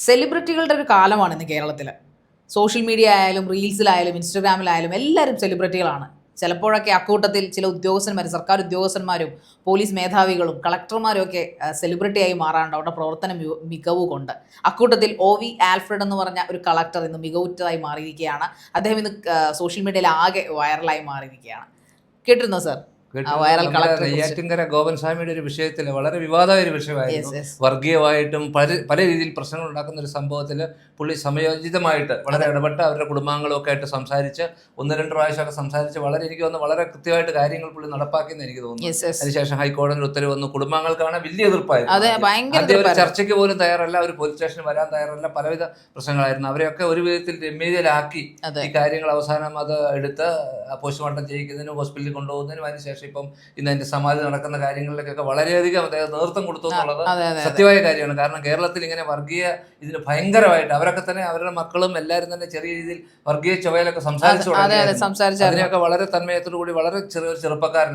സെലിബ്രിറ്റികളുടെ ഒരു കാലമാണ് ഇന്ന് കേരളത്തിൽ സോഷ്യൽ മീഡിയ ആയാലും റീൽസിലായാലും ഇൻസ്റ്റഗ്രാമിലായാലും എല്ലാവരും സെലിബ്രിറ്റികളാണ് ചിലപ്പോഴൊക്കെ അക്കൂട്ടത്തിൽ ചില ഉദ്യോഗസ്ഥന്മാർ സർക്കാർ ഉദ്യോഗസ്ഥന്മാരും പോലീസ് മേധാവികളും കളക്ടർമാരും ഒക്കെ സെലിബ്രിറ്റിയായി മാറാറുണ്ട്. അവരുടെ പ്രവർത്തന മിക- മികവ് കൊണ്ട്. അക്കൂട്ടത്തിൽ ഒ വി ആൽഫ്രഡ് എന്ന് പറഞ്ഞ ഒരു കളക്ടർ ഇന്ന് മികവുറ്റതായി മാറിയിരിക്കുകയാണ്. അദ്ദേഹം ഇന്ന് സോഷ്യൽ മീഡിയയിൽ ആകെ വൈറലായി മാറിയിരിക്കുകയാണ്. കേട്ടിരുന്നോ സർ നെയ്യാറ്റിൻകര ഗോപൻ സ്വാമിയുടെ ഒരു വിഷയത്തിൽ വളരെ വിവാദമായ ഒരു വിഷയമായിരുന്നു. വർഗീയമായിട്ടും പല പല രീതിയിൽ പ്രശ്നങ്ങൾ ഉണ്ടാക്കുന്ന ഒരു സംഭവത്തിൽ പുള്ളി സമയോചിതമായിട്ട് വളരെ ഇടപെട്ട് അവരുടെ കുടുംബാംഗങ്ങളൊക്കെ ആയിട്ട് സംസാരിച്ച് ഒന്ന് രണ്ട് പ്രാവശ്യമൊക്കെ സംസാരിച്ച് വളരെ എനിക്ക് തോന്നുന്നു വളരെ കൃത്യമായിട്ട് കാര്യങ്ങൾ പുള്ളി നടപ്പാക്കിയെന്ന് എനിക്ക് തോന്നുന്നു. അതിനുശേഷം ഹൈക്കോടതി ഉത്തരവ് വന്നു. കുടുംബാംഗങ്ങൾക്കാണ് വലിയ എതിർപ്പായിരുന്നു. ചർച്ചയ്ക്ക് പോലും തയ്യാറല്ല ഒരു പോലീസ് സ്റ്റേഷനിൽ വരാൻ തയ്യാറല്ല പലവിധ പ്രശ്നങ്ങളായിരുന്നു. അവരെയൊക്കെ ഒരു വിധത്തിൽ രമ്യതയിലാക്കി ഈ കാര്യങ്ങൾ അവസാനം അത് എടുത്ത് പോസ്റ്റ്മോർട്ടം ചെയ്യിക്കുന്നതിനും ഹോസ്പിറ്റലിൽ കൊണ്ടുപോകുന്നതിനും അതിനുശേഷം ഇപ്പം ഇന്ന് അതിന്റെ സമാധി നടക്കുന്ന കാര്യങ്ങളിലേക്കൊക്കെ വളരെയധികം അദ്ദേഹം നേതൃത്വം കൊടുത്തു എന്നുള്ളത് സത്യമായ കാര്യമാണ്. കാരണം കേരളത്തിൽ ഇങ്ങനെ വർഗീയ ഇതിന് ഭയങ്കരമായിട്ട് അവരൊക്കെ തന്നെ അവരുടെ മക്കളും എല്ലാവരും തന്നെ ചെറിയ രീതിയിൽ വർഗീയ ചുവയിലൊക്കെ സംസാരിച്ചു അതെ അതെ തുടങ്ങിയായിരുന്നു. സംസാരിച്ചായിരുന്നു. അതിനെയൊക്കെ വളരെ തന്മയത്തോടു കൂടി വളരെ ചെറിയ ചെറുപ്പക്കാരൻ.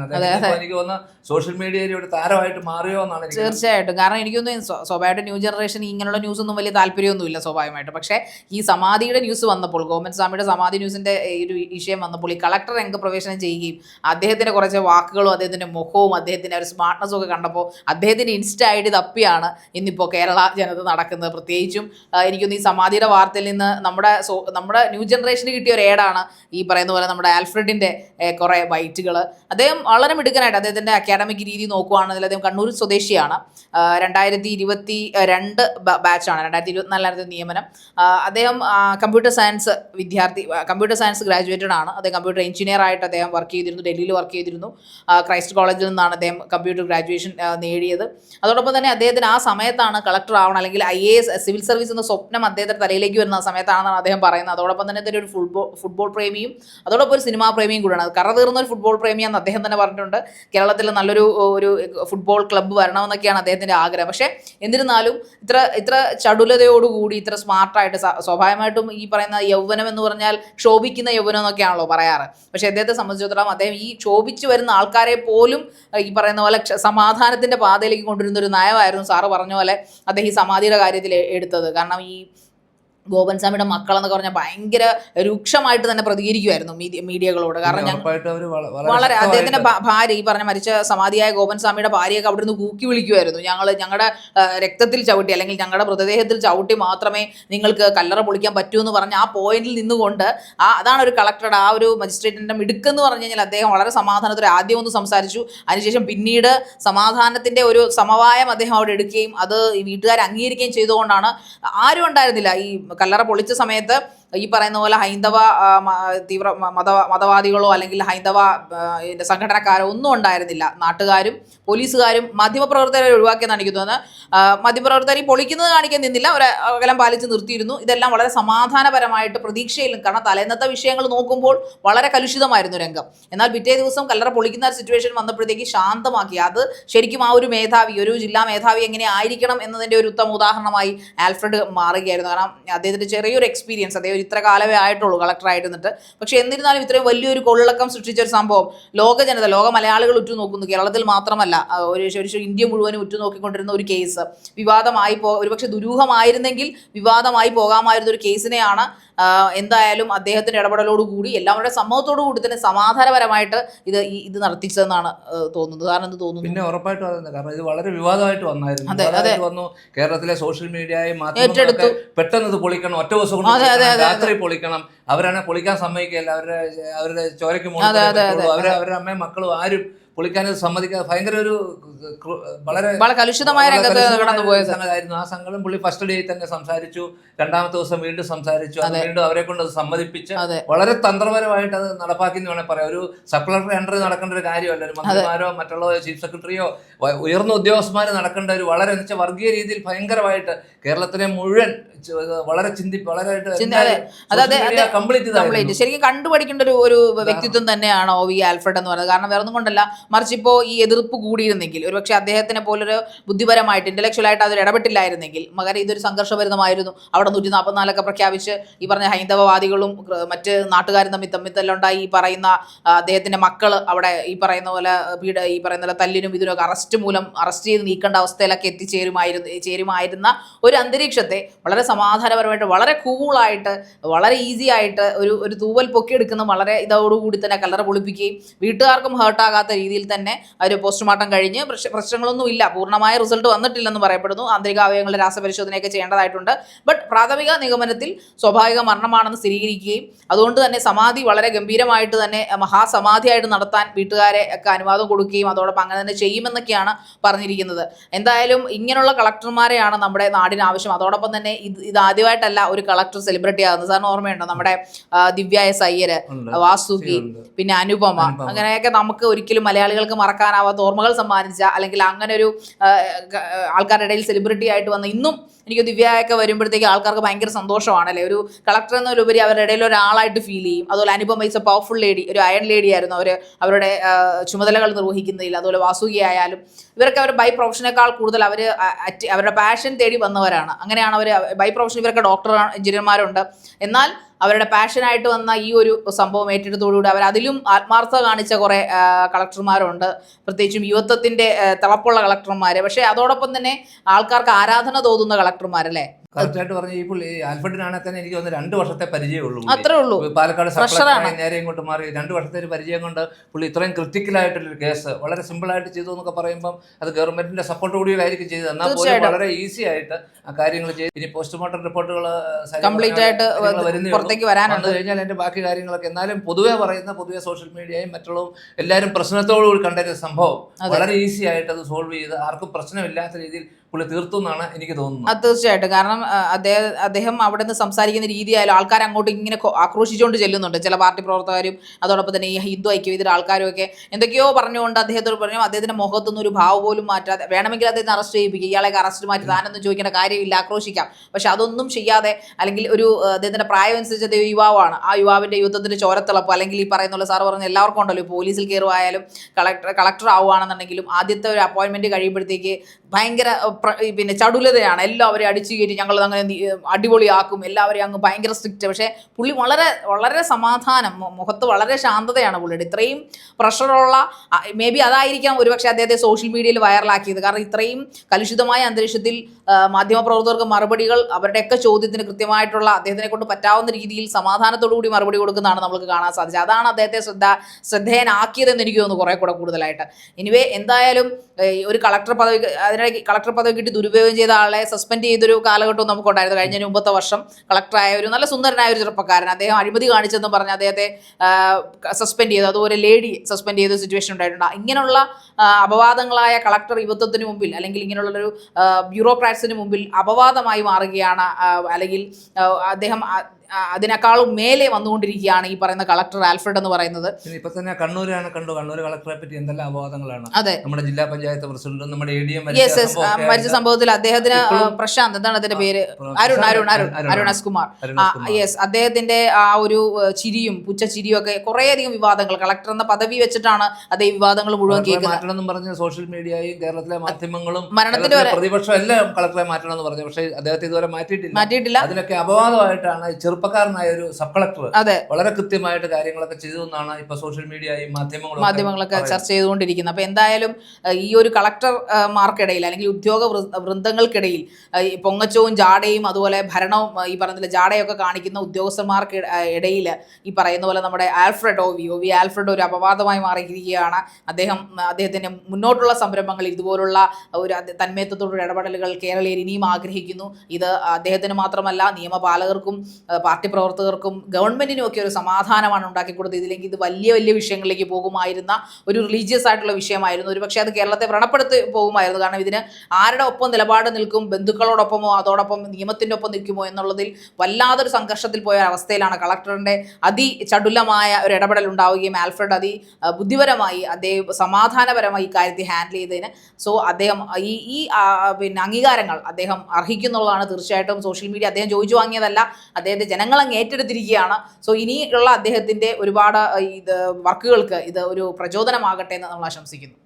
എനിക്ക് വന്ന സോഷ്യൽ മീഡിയയിൽ ഒരു താരമായിട്ട് മാറിയോ എന്നാണ് തീർച്ചയായിട്ടും. കാരണം എനിക്കൊന്നും സ്വാഭാവികമായിട്ട് ന്യൂ ജനറേഷൻ ഇങ്ങനെയുള്ള ന്യൂസ് ഒന്നും വലിയ താല്പര്യമൊന്നുമില്ല സ്വാഭാവികമായിട്ട് പക്ഷേ ഈ സമാധിയുടെ ന്യൂസ് വന്നപ്പോൾ ഗവൺമെന്റ് സ്വാമിയുടെ സമാധി ന്യൂസിന്റെ ഈ ഒരു വിഷയം വന്നപ്പോൾ ഈ കളക്ടർ രംഗപ്രവേശനം ചെയ്യുകയും അദ്ദേഹത്തിന്റെ കുറച്ച് വാക്കുകളും അദ്ദേഹത്തിന്റെ മുഖവും അദ്ദേഹത്തിന്റെ ഒരു സ്മാർട്ട്നെസ്സും ഒക്കെ കണ്ടപ്പോൾ അദ്ദേഹത്തിന്റെ ഇൻസ്റ്റ ഐ ഡി തപ്പിയാണ് ഇന്നിപ്പോൾ കേരള ജനത നടക്കുന്നത്. പ്രത്യേകിച്ചും എനിക്കൊന്നും ഈ സമാധിയുടെ വാർത്തയിൽ നിന്ന് നമ്മുടെ നമ്മുടെ ന്യൂ ജനറേഷന് കിട്ടിയ ഒരു ഏടാണ് ഈ പറയുന്ന പോലെ നമ്മുടെ ആൽഫ്രഡിന്റെ കുറേ ബൈറ്റുകൾ അദ്ദേഹം വളരെ മിടുക്കനായിട്ട് അദ്ദേഹത്തിന്റെ അക്കാഡമിക് രീതി നോക്കുകയാണെങ്കിൽ അദ്ദേഹം കണ്ണൂർ സ്വദേശിയാണ്. രണ്ടായിരത്തി ഇരുപത്തി രണ്ട് ബാച്ചാണ്. രണ്ടായിരത്തി ഇരുപത്തിനാലായിരത്തി നിയമനം. അദ്ദേഹം കമ്പ്യൂട്ടർ സയൻസ് വിദ്യാർത്ഥി കമ്പ്യൂട്ടർ സയൻസ് ഗ്രാജുവേറ്റഡ് ആണ്. അദ്ദേഹം കമ്പ്യൂട്ടർ എഞ്ചിനീയർ ആയിട്ട് അദ്ദേഹം വർക്ക് ചെയ്തിരുന്നു. ഡൽഹിയിൽ വർക്ക് ചെയ്തിരുന്നു. ക്രൈസ്റ്റ് കോളേജിൽ നിന്നാണ് അദ്ദേഹം കമ്പ്യൂട്ടർ ഗ്രാജുവേഷൻ നേടിയത്. അതോടൊപ്പം തന്നെ അദ്ദേഹത്തിന് ആ സമയത്താണ് കളക്ടർ ആവണം അല്ലെങ്കിൽ ഐ സിവിൽ സർവീസ് എന്ന സ്വപ്നം അദ്ദേഹത്തിന്റെ തലയിലേക്ക് വരുന്ന സമയത്താണെന്നാണ് അദ്ദേഹം പറയുന്നത്. അതോടൊപ്പം തന്നെ ഇതൊരു ഒരു ഫുട്ബോൾ ഫുട്ബോൾ പ്രേമിയും അതോടൊപ്പം ഒരു സിനിമാ പ്രേമിയും കൂടിയാണ്. കറ തീർന്ന ഒരു ഫുട്ബോൾ പ്രേമിയാണെന്ന് അദ്ദേഹം തന്നെ പറഞ്ഞിട്ടുണ്ട്. കേരളത്തിൽ നല്ലൊരു ഒരു ഫുട്ബോൾ ക്ലബ്ബ് വരണമെന്നൊക്കെയാണ് അദ്ദേഹത്തിന്റെ ആഗ്രഹം. പക്ഷേ എന്നിരുന്നാലും ഇത്ര ഇത്ര ചടുലതയോടുകൂടി ഇത്ര സ്മാർട്ടായിട്ട് സ്വാഭാവികമായിട്ടും ഈ പറയുന്ന യൗവനം എന്ന് പറഞ്ഞാൽ ക്ഷോഭിക്കുന്ന യൗവനം എന്നൊക്കെയാണല്ലോ പറയാറ്. പക്ഷേ അദ്ദേഹത്തെ സംബന്ധിച്ചിടത്തോളം അദ്ദേഹം ഈ ക്ഷോഭിച്ചു വരുന്ന ആൾക്കാരെ പോലും ഈ പറയുന്ന പോലെ സമാധാനത്തിന്റെ പാതയിലേക്ക് കൊണ്ടുവരുന്ന ഒരു നയമായിരുന്നു സാറ് പറഞ്ഞ പോലെ അദ്ദേഹം ഈ സമാധിയുടെ കാര്യത്തിൽ എടുത്തത്. കാരണം ഈ ഗോപൻ സ്വാമിയുടെ മക്കളെന്നൊക്കെ പറഞ്ഞാൽ ഭയങ്കര രൂക്ഷമായിട്ട് തന്നെ പ്രതികരിക്കുമായിരുന്നു മീഡിയ മീഡിയകളോട്. കാരണം ഞാൻ വളരെ അദ്ദേഹത്തിന്റെ ഭാര്യ ഈ പറഞ്ഞ മരിച്ച സമാധിയായ ഗോപൻ സ്വാമിയുടെ ഭാര്യയൊക്കെ അവിടെ നിന്ന് കൂക്കി വിളിക്കുമായിരുന്നു ഞങ്ങൾ ഞങ്ങളുടെ രക്തത്തിൽ ചവിട്ടി അല്ലെങ്കിൽ ഞങ്ങളുടെ മൃതദേഹത്തിൽ ചവിട്ടി മാത്രമേ നിങ്ങൾക്ക് കല്ലറ പൊളിക്കാൻ പറ്റൂ എന്ന് പറഞ്ഞ ആ പോയിന്റിൽ നിന്നുകൊണ്ട് ആ അതാണ് ഒരു കളക്ടറുടെ ആ ഒരു മജിസ്ട്രേറ്റിന്റെ മിടുക്കെന്ന് പറഞ്ഞു കഴിഞ്ഞാൽ അദ്ദേഹം വളരെ സമാധാനത്തോടെ ആദ്യം ഒന്ന് സംസാരിച്ചു. അതിനുശേഷം പിന്നീട് സമാധാനത്തിന്റെ ഒരു സമവായം അദ്ദേഹം അവിടെ എടുക്കുകയും അത് ഈ വീട്ടുകാർ അംഗീകരിക്കുകയും ചെയ്തുകൊണ്ടാണ്. ആരും ഉണ്ടായിരുന്നില്ല ഈ കല്ലറ പൊളിച്ച സമയത്ത് ഈ പറയുന്ന പോലെ ഹൈന്ദവ തീവ്ര മത മതവാദികളോ അല്ലെങ്കിൽ ഹൈന്ദവ സംഘടനക്കാരോ ഒന്നും ഉണ്ടായിരുന്നില്ല. നാട്ടുകാരും പോലീസുകാരും മാധ്യമപ്രവർത്തകരെ ഒഴിവാക്കിയെന്നാണ് എനിക്ക് തോന്നുന്നത്. മാധ്യമപ്രവർത്തകർ ഈ പൊളിക്കുന്നത് കാണിക്കാൻ നിന്നില്ല. ഒരു അകലം പാലിച്ച് നിർത്തിയിരുന്നു. ഇതെല്ലാം വളരെ സമാധാനപരമായിട്ട് പ്രതീക്ഷയിലും കാരണം തലേന്നത്തെ വിഷയങ്ങൾ നോക്കുമ്പോൾ വളരെ കലുഷിതമായിരുന്നു രംഗം. എന്നാൽ പിറ്റേ ദിവസം കല്ലറ പൊളിക്കുന്ന ഒരു സിറ്റുവേഷൻ വന്നപ്പോഴത്തേക്ക് ശാന്തമാക്കി. അത് ശരിക്കും ആ ഒരു മേധാവി ഒരു ജില്ലാ മേധാവി എങ്ങനെ ആയിരിക്കണം എന്നതിന്റെ ഒരു ഉത്തമ ഉദാഹരണമായി ആൽഫ്രഡ് മാറുകയായിരുന്നു. കാരണം അദ്ദേഹത്തിന്റെ ചെറിയൊരു എക്സ്പീരിയൻസ് അദ്ദേഹം ഇത്ര കാലമേ ആയിട്ടുള്ളൂ കളക്ടറായിട്ട് നിന്നിട്ട് പക്ഷേ എന്നിരുന്നാലും ഇത്രയും വലിയൊരു കൊള്ളക്കം സൃഷ്ടിച്ച ഒരു സംഭവം ലോക ജനത ലോക മലയാളികൾ ഉറ്റുനോക്കുന്നു. കേരളത്തിൽ മാത്രമല്ല ഒരു ഇന്ത്യ മുഴുവനും ഉറ്റുനോക്കിക്കൊണ്ടിരുന്ന ഒരു കേസ് വിവാദമായി പോ ഒരുപക്ഷെ ദുരൂഹമായിരുന്നെങ്കിൽ വിവാദമായി പോകാമായിരുന്ന ഒരു കേസിനെയാണ് എന്തായാലും അദ്ദേഹത്തിന്റെ ഇടപെടലോടുകൂടി എല്ലാവരുടെ സമ്മതത്തോടു കൂടി തന്നെ സമാധാനപരമായിട്ട് ഇത് ഇത് നടത്തിച്ചതെന്നാണ് തോന്നുന്നത്. കാരണം എന്ത് തോന്നുന്നു? പിന്നെ ഉറപ്പായിട്ട് അതെന്നെ. കാരണം ഇത് വളരെ വിവാദമായിട്ട് വന്നായിരുന്നു. അതെ, അതെ. വന്നു. കേരളത്തിലെ സോഷ്യൽ മീഡിയയും പെട്ടെന്ന് ഇത് പൊളിക്കണം. ഒറ്റ ദിവസം രാത്രി പൊളിക്കണം. അവരാണ് പൊളിക്കാൻ സമ്മതിക്കില്ല അവരുടെ അവരുടെ ചോരയ്ക്ക് മുകളിൽ അവരെ അവരുടെ അമ്മയും മക്കളും ആരും പൊളിക്കാൻ സമ്മതിക്കാതെ ഭയങ്കര ഒരു വളരെ കലുഷിതമായ സംഘമായിരുന്നു രംഗത്ത് കലുഷിതമായ സംഗതിയായിരുന്നു. ആ സംഘം പുള്ളി ഫസ്റ്റ് ഡേ തന്നെ സംസാരിച്ചു. രണ്ടാമത്തെ ദിവസം വീണ്ടും സംസാരിച്ചു. അത് വീണ്ടും അവരെ കൊണ്ട് അത് സമ്മതിപ്പിച്ച് വളരെ തന്ത്രപരമായിട്ട് അത് നടപ്പാക്കി എന്ന് വേണേൽ പറയാം. ഒരു സപ്ലറി അണ്ടർ നടക്കേണ്ട ഒരു കാര്യമല്ല. ഒരു മന്ത്രിമാരോ മറ്റുള്ള ചീഫ് സെക്രട്ടറിയോ ഉയർന്ന ഉദ്യോഗസ്ഥന്മാർ നടക്കേണ്ട ഒരു വളരെ എന്ന് വെച്ചാൽ വർഗീയ രീതിയിൽ ഭയങ്കരമായിട്ട് കേരളത്തിലെ മുഴുവൻ വളരെ ചിന്തി വളരെ കംപ്ലീറ്റ് ശരിക്കും കണ്ടുപഠിക്കേണ്ട ഒരു ഒരു വ്യക്തിത്വം തന്നെയാണ് ഒ വി ആൽഫ്രഡ് എന്ന് പറയുന്നത്. കാരണം വേറൊന്നും കൊണ്ടല്ല. മറിച്ച് ഇപ്പോൾ ഈ എതിർപ്പ് കൂടിയിരുന്നെങ്കിൽ ഒരുപക്ഷെ അദ്ദേഹത്തിനെ പോലൊരു ബുദ്ധിപരമായിട്ട് ഇന്റലക്ച്വൽ ആയിട്ട് അതിൽ ഇടപെട്ടില്ലായിരുന്നെങ്കിൽ മകരം ഇതൊരു സംഘർഷഭരിതമായിരുന്നു. അവിടെ നൂറ്റി നാൽപ്പത്തിനാലൊക്കെ പ്രഖ്യാപിച്ച് ഈ പറഞ്ഞ ഹൈന്ദവവാദികളും മറ്റ് നാട്ടുകാരും തമ്മിൽ തമ്മിത്തല്ലുണ്ടായി ഈ പറയുന്ന അദ്ദേഹത്തിന്റെ മക്കൾ അവിടെ ഈ പറയുന്ന പോലെ പീഡ ഈ പറയുന്ന പോലെ തല്ലിനും ഇതിനൊക്കെ അറസ്റ്റ് മൂലം അറസ്റ്റ് ചെയ്ത് നീക്കേണ്ട അവസ്ഥയിലൊക്കെ എത്തിച്ചേരുമായിരുന്നു ചേരുമായിരുന്ന ഒരു അന്തരീക്ഷത്തെ വളരെ സമാധാനപരമായിട്ട് വളരെ കൂളായിട്ട് വളരെ ഈസി ആയിട്ട് ഒരു ഒരു തൂവൽ പൊക്കിയെടുക്കുന്ന വളരെ ഇതോടുകൂടി തന്നെ കല്ലറ പൊളിപ്പിക്കുകയും വീട്ടുകാർക്കും ഹേർട്ടാകാത്ത രീതിയിൽ തന്നെ അവർ പോസ്റ്റ്മോർട്ടം കഴിഞ്ഞ് പ്രശ്ന- പ്രശ്നങ്ങളൊന്നും ഇല്ല. പൂർണമായ റിസൾട്ട് വന്നിട്ടില്ലെന്ന് പറയപ്പെടുന്നു. ആന്തരിക അവയവങ്ങളുടെ രാസപരിശോധനയൊക്കെ ചെയ്യേണ്ടതായിട്ടുണ്ട്. ബട്ട് പ്രാഥമിക നിഗമനത്തിൽ സ്വാഭാവിക മരണമാണെന്ന് സ്ഥിരീകരിക്കുകയും അതുകൊണ്ട് തന്നെ സമാധി വളരെ ഗംഭീരമായിട്ട് തന്നെ മഹാസമാധിയായിട്ട് നടത്താൻ വീട്ടുകാരെ ഒക്കെ അനുവാദം കൊടുക്കുകയും അതോടൊപ്പം അങ്ങനെ തന്നെ ചെയ്യുമെന്നൊക്കെയാണ് പറഞ്ഞിരിക്കുന്നത്. എന്തായാലും ഇങ്ങനെയുള്ള കളക്ടർമാരെയാണ് നമ്മുടെ നാടിന് ആവശ്യം. അതോടൊപ്പം തന്നെ ഇത് ഇത് ആദ്യമായിട്ടല്ല ഒരു കളക്ടർ സെലിബ്രിറ്റി ആകുന്നത്. സാറിന് ഓർമ്മയുണ്ടോ? നമ്മുടെ ദിവ്യ എസ് അയ്യര്. വാസുകി പിന്നെ അനുപമ. അങ്ങനെയൊക്കെ നമുക്ക് ഒരിക്കലും മലയാളികൾക്ക് മറക്കാനാവാത്ത ഓർമ്മകൾ സമ്മാനിച്ച അല്ലെങ്കിൽ അങ്ങനെ ഒരു ആൾക്കാരുടെ ഇടയിൽ സെലിബ്രിറ്റി ആയിട്ട് വന്ന ഇന്നും എനിക്ക് ദിവ്യയൊക്കെ വരുമ്പോഴത്തേക്ക് ആൾക്കാർക്ക് ഭയങ്കര സന്തോഷമാണല്ലേ? ഒരു കളക്ടർ എന്നതിലുപരി അവരുടെ ഇടയിൽ ഒരാളായിട്ട് ഫീൽ ചെയ്യും. അതുപോലെ Anupama is a powerful lady ഒരു അയൺ ലേഡി ആയിരുന്നു അവർ അവരുടെ ചുമതലകൾ നിർവഹിക്കുന്നതിൽ അതുപോലെ വാസുകി ആയാലും ഇവരൊക്കെ അവർ ബൈ പ്രൊഫഷനേക്കാൾ കൂടുതൽ അവർ അവരുടെ പാഷൻ തേടി വന്നവരാണ്. അങ്ങനെയാണ് അവർ ബൈ പ്രൊഫഷൻ ഇവരൊക്കെ ഡോക്ടർ എഞ്ചിനീയർമാരുണ്ട് എന്നാൽ അവരുടെ പാഷനായിട്ട് വന്ന ഈ ഒരു സംഭവം ഏറ്റെടുത്തോടുകൂടി അവർ അതിലും ആത്മാർത്ഥത കാണിച്ച കുറേ കളക്ടർമാരുണ്ട്. പ്രത്യേകിച്ചും യുവത്വത്തിന്റെ ആ, തിളപ്പുള്ള കളക്ടർമാര്. പക്ഷേ അതോടൊപ്പം തന്നെ ആൾക്കാർക്ക് ആരാധന തോന്നുന്ന കളക്ടർമാരല്ലേ? കറക്റ്റായിട്ട് പറഞ്ഞ ഈ പുള്ളി ആൽഫർഡിനാണെ തന്നെ എനിക്ക് തോന്നുന്നു രണ്ട് വർഷത്തെ പരിചയമുള്ളൂ അത്രേ ഉള്ളൂ. പാലക്കാട്. നേരെ ഇങ്ങോട്ട് മാറി രണ്ട് വർഷത്തെ ഒരു പരിചയം കൊണ്ട് പുള്ളി ഇത്രയും ക്രിട്ടിക്കലായിട്ടുള്ളൊരു കേസ് വളരെ സിമ്പിളായിട്ട് ചെയ്തു എന്നൊക്കെ പറയുമ്പം അത് ഗവൺമെന്റിന്റെ സപ്പോർട്ട് കൂടിയായിരിക്കും ചെയ്തത്. എന്നാൽ പോലും വളരെ ഈസി ആയിട്ട് ആ കാര്യങ്ങൾ ചെയ്ത് ഇനി പോസ്റ്റ്മോർട്ടം റിപ്പോർട്ടുകൾ കംപ്ലീറ്റ് ആയിട്ട് പുറത്തേക്ക് വരാനുണ്ട്. കഴിഞ്ഞാൽ അതിന്റെ ബാക്കി കാര്യങ്ങളൊക്കെ എന്നാലും പൊതുവെ പറയുന്ന പൊതുവെ സോഷ്യൽ മീഡിയയും മറ്റുള്ളതും എല്ലാവരും പ്രശ്നത്തോടു കൂടി കണ്ടൊരു സംഭവം. വളരെ ഈസി ആയിട്ട് അത് സോൾവ് ചെയ്ത് ആർക്കും പ്രശ്നമില്ലാത്ത രീതിയിൽ പുള്ളി തീർത്തു എന്നാണ് എനിക്ക് തോന്നുന്നത്. തീർച്ചയായിട്ടും. കാരണം അദ്ദേഹം അദ്ദേഹം അവിടെ നിന്ന് സംസാരിക്കുന്ന രീതിയായാലും ആൾക്കാർ അങ്ങോട്ട് ഇങ്ങനെ ആക്രോശിച്ചുകൊണ്ട് ചെല്ലുന്നുണ്ട്. ചില പാർട്ടി പ്രവർത്തകരും അതോടൊപ്പം തന്നെ ഈ ഹിന്ദു ഐക്യവേദിയുടെ ആൾക്കാരും ഒക്കെ എന്തൊക്കെയോ പറഞ്ഞുകൊണ്ട് അദ്ദേഹത്തോട് പറഞ്ഞു അദ്ദേഹത്തിന്റെ മുഖത്തൊന്നും ഒരു ഭാവ പോലും മാറ്റാതെ വേണമെങ്കിൽ അദ്ദേഹത്തെ അറസ്റ്റ് ചെയ്യിപ്പിക്കുക ഇയാളെ അറസ്റ്റ് മാറ്റി താനൊന്നും ചോദിക്കേണ്ട കാര്യമില്ല ആക്രോശിക്കാം. പക്ഷെ അതൊന്നും ചെയ്യാതെ അല്ലെങ്കിൽ ഒരു അദ്ദേഹത്തിന്റെ പ്രായം അനുസരിച്ച് അദ്ദേഹം യുവാവാണ്. ആ യുവാവിന്റെ യുദ്ധത്തിന്റെ ചോരത്തിളപ്പ് അല്ലെങ്കിൽ ഈ പറയുന്ന സാർ പറഞ്ഞ എല്ലാവർക്കും ഉണ്ടല്ലോ. പോലീസിൽ കയറുവായാലും കളക്ടർ കളക്ടർ ആവുകയാണെന്നുണ്ടെങ്കിലും ആദ്യത്തെ ഒരു അപ്പോയിന്റ്മെന്റ് കഴിയുമ്പോഴത്തേക്ക് ഭയങ്കര പിന്നെ ചടുലതയാണ്. എല്ലാവരെയും അടിച്ചു കയറ്റി ഞങ്ങൾ അങ്ങനെ അടിപൊളിയാക്കും. എല്ലാവരെയും അങ്ങ് ഭയങ്കര സ്ട്രിക്റ്റ് പക്ഷേ പുള്ളി വളരെ വളരെ സമാധാനം. മുഖത്ത് വളരെ ശാന്തതയാണ് പുള്ളിയുടെ. ഇത്രയും പ്രഷറുള്ള മേ ബി അതായിരിക്കാം ഒരുപക്ഷെ അദ്ദേഹത്തെ സോഷ്യൽ മീഡിയയിൽ വൈറലാക്കിയത് കാരണം ഇത്രയും കലുഷിതമായ അന്തരീക്ഷത്തിൽ മാധ്യമപ്രവർത്തകർക്ക് മറുപടികൾ അവരുടെയൊക്കെ ചോദ്യത്തിന് കൃത്യമായിട്ടുള്ള അദ്ദേഹത്തിനെ കൊണ്ട് പറ്റാവുന്ന രീതിയിൽ കൂടി മറുപടി കൊടുക്കുന്നതാണ് നമുക്ക് കാണാൻ സാധിച്ചത്. അതാണ് അദ്ദേഹത്തെ ശ്രദ്ധ ശ്രദ്ധേയനാക്കിയതെന്ന് എനിക്ക് തോന്നുന്നു കുറെ കൂടെ കൂടുതലായിട്ട്. എനിവേ എന്തായാലും ഒരു കളക്ടർ പദവി അതിനിടയ്ക്ക് കളക്ടർ പദവി കിട്ടി ദുരുപയോഗം ചെയ്ത ആളെ സസ്പെൻഡ് ചെയ്തൊരു കാലഘട്ടവും നമുക്കുണ്ടായിരുന്നു. കഴിഞ്ഞ മുമ്പത്തെ വർഷം കളക്ടറായ ഒരു നല്ല സുന്ദരനായ ഒരു ചെറുപ്പക്കാരൻ. അദ്ദേഹം അഴിമതി കാണിച്ചെന്ന് പറഞ്ഞ് അദ്ദേഹത്തെ സസ്പെൻഡ് ചെയ്തു. അതുപോലെ ലേഡി സസ്പെൻഡ് ചെയ്ത സിറ്റുവേഷൻ ഉണ്ടായിട്ടുണ്ട്. ഇങ്ങനെയുള്ള അപവാദങ്ങളായ കളക്ടർ യുവത്വത്തിന് മുമ്പിൽ അല്ലെങ്കിൽ ഇങ്ങനെയുള്ളൊരു ബ്യൂറോക്രാറ്റ്സിന് മുമ്പിൽ അപവാദമായി മാറുകയാണ് അല്ലെങ്കിൽ അദ്ദേഹം അതിനേക്കാളും മേലെ വന്നുകൊണ്ടിരിക്കുകയാണ് ഈ പറയുന്ന കളക്ടർ ആൽഫ്രഡ് എന്ന് പറയുന്നത്. ഇപ്പൊ തന്നെ കണ്ണൂരാണ് കണ്ടു. കണ്ണൂർ കളക്ടറെ പറ്റി എന്തെല്ലാം അപവാദങ്ങളാണ്? അതെ. നമ്മുടെ ജില്ലാ പഞ്ചായത്ത് പ്രസിഡന്റ് നമ്മുടെ എ ഡി എം മരിച്ച സംഭവത്തിൽ അദ്ദേഹത്തിന് പ്രശാന്ത് എന്താണ് അതിന്റെ പേര്? അരുൺ അരുൺ അരുൺ അരുൺ എസ് കുമാർ. യെസ് അദ്ദേഹത്തിന്റെ ആ ഒരു ചിരിയും പുച്ച ചിരിയും ഒക്കെ കുറേയധികം വിവാദങ്ങൾ. കളക്ടർ എന്ന പദവി വെച്ചിട്ടാണ് അതേ ഈ വിവാദങ്ങൾ മുഴുവൻ കേൾക്കുന്നത്. പറഞ്ഞ സോഷ്യൽ മീഡിയയും കേരളത്തിലെ മാധ്യമങ്ങളും മരണത്തിന്റെ പ്രതിപക്ഷം എല്ലാം കളക്ടറെ മാറ്റണം എന്ന് പറഞ്ഞു. പക്ഷേ അദ്ദേഹത്തെ ഇതുവരെ മാറ്റിയിട്ടില്ല. മാറ്റിയിട്ടില്ല. അതിലൊക്കെ അപവാദമായിട്ടാണ് ഈ ചെറുപ്പക്കാരനായ ഒരു സബ് കളക്ടർ അതെ. വളരെ കൃത്യമായിട്ട് കാര്യങ്ങളൊക്കെ ചെയ്തു എന്നാണ് ഇപ്പൊ സോഷ്യൽ മീഡിയയും മാധ്യമങ്ങളും മാധ്യമങ്ങളൊക്കെ ചർച്ച ചെയ്തുകൊണ്ടിരിക്കുന്നത്. അപ്പൊ എന്തായാലും ഈ ഒരു കളക്ടർ ആ, മാർക്കിടയിൽ അല്ലെങ്കിൽ ഉദ്യോഗ വൃന്ദങ്ങൾക്കിടയിൽ പൊങ്ങച്ചവും ജാടയും അതുപോലെ ഭരണവും ഈ പറഞ്ഞ ജാടയൊക്കെ കാണിക്കുന്ന ഉദ്യോഗസ്ഥന്മാർക്ക് ഇടയിൽ ഈ പറയുന്ന പോലെ നമ്മുടെ ആൽഫ്രഡ് ഒ വി ആൽഫ്രഡ് ഒരു അപവാദമായി മാറിയിരിക്കുകയാണ്. അദ്ദേഹം അദ്ദേഹത്തിന്റെ മുന്നോട്ടുള്ള സംരംഭങ്ങൾ ഇതുപോലുള്ള ഒരു തന്മയത്വത്തോടുള്ള ഇടപെടലുകൾ കേരളീയർ ഇനിയും ആഗ്രഹിക്കുന്നു. ഇത് അദ്ദേഹത്തിന് മാത്രമല്ല നിയമപാലകർക്കും പാർട്ടി പ്രവർത്തകർക്കും ഗവൺമെന്റിനും ഒക്കെ ഒരു സമാധാനമാണ് ഉണ്ടാക്കി കൊടുത്തത്. ഇതിലേക്ക് ഇത് വലിയ വലിയ വിഷയങ്ങളിലേക്ക് പോകുമായിരുന്ന ഒരു റിലീജിയസ് ആയിട്ടുള്ള വിഷയമായിരുന്നു. ഒരു പക്ഷേ അത് കേരളത്തെ വ്രണപ്പെടുത്തി പോകുമായിരുന്നു. കാരണം ഇതിന് ആരുടെ ഒപ്പം നിലപാട് നിൽക്കും ബന്ധുക്കളോടൊപ്പമോ അതോടൊപ്പം നിയമത്തിന്റെ ഒപ്പം നിൽക്കുമോ എന്നുള്ളതിൽ വല്ലാതൊരു സംഘർഷത്തിൽ പോയ അവസ്ഥയിലാണ് കളക്ടറിന്റെ അതിചടുലമായ ഒരു ഇടപെടൽ ഉണ്ടാവുകയും ആൽഫ്രഡ് അതി ബുദ്ധിപരമായി അദ്ദേഹം സമാധാനപരമായി ഇക്കാര്യത്തിൽ കാര്യത്തെ ഹാൻഡിൽ ചെയ്തതിന്. സോ അദ്ദേഹം ഈ ഈ പിന്നെ അംഗീകാരങ്ങൾ അദ്ദേഹം അർഹിക്കുന്നുള്ളതാണ്. തീർച്ചയായിട്ടും സോഷ്യൽ മീഡിയ അദ്ദേഹം ചോദിച്ചു വാങ്ങിയതല്ല. അദ്ദേഹത്തെ ജനങ്ങൾ അങ്ങ് ഏറ്റെടുത്തിരിക്കുകയാണ്. സോ ഇനിയുള്ള അദ്ദേഹത്തിന്റെ ഒരുപാട് ഇത് വർക്കുകൾക്ക് ഇത് ഒരു പ്രചോദനമാകട്ടെ എന്ന് നമ്മൾ ആശംസിക്കുന്നു.